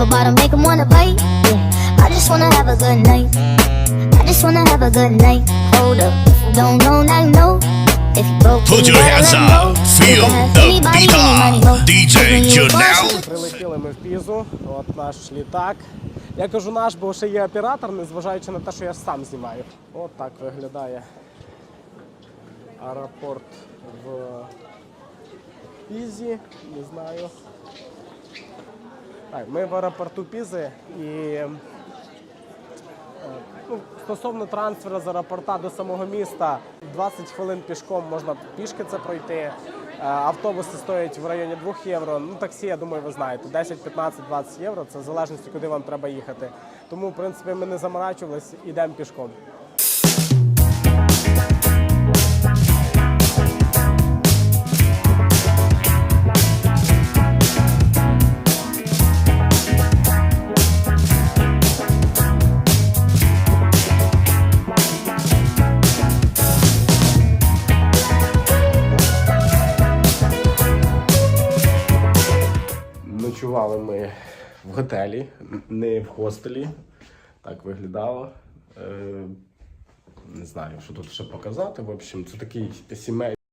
Apple bottom make 'em wanna bite. Yeah. I just wanna have a good night. I just wanna have a good night. Hold up. Don't know, now you know. If you broke, Put your hands up. know. Feel the beat up. DJ first Прилетіли ми в Пізу, от наш літак. Я кажу наш, бо ще є оператор, незважаючи на те, що я сам знімаю. От так виглядає аеропорт в Пізі, не знаю. Так, ми в аеропорту Пізи і е, ну, стосовно трансферу з аеропорта до самого міста, 20 хвилин пішком можна пішки це пройти. Е, Автобуси стоять в районі 2 євро. Ну, таксі, я думаю, ви знаєте, 10, 15, 20 євро. Це в залежності, куди вам треба їхати. Тому, в принципі, ми не заморачувались, ідемо пішком. Ночували ми в готелі, не в хостелі. Так виглядало. Е, Не знаю, що тут ще показати. В общем, це такий сімей.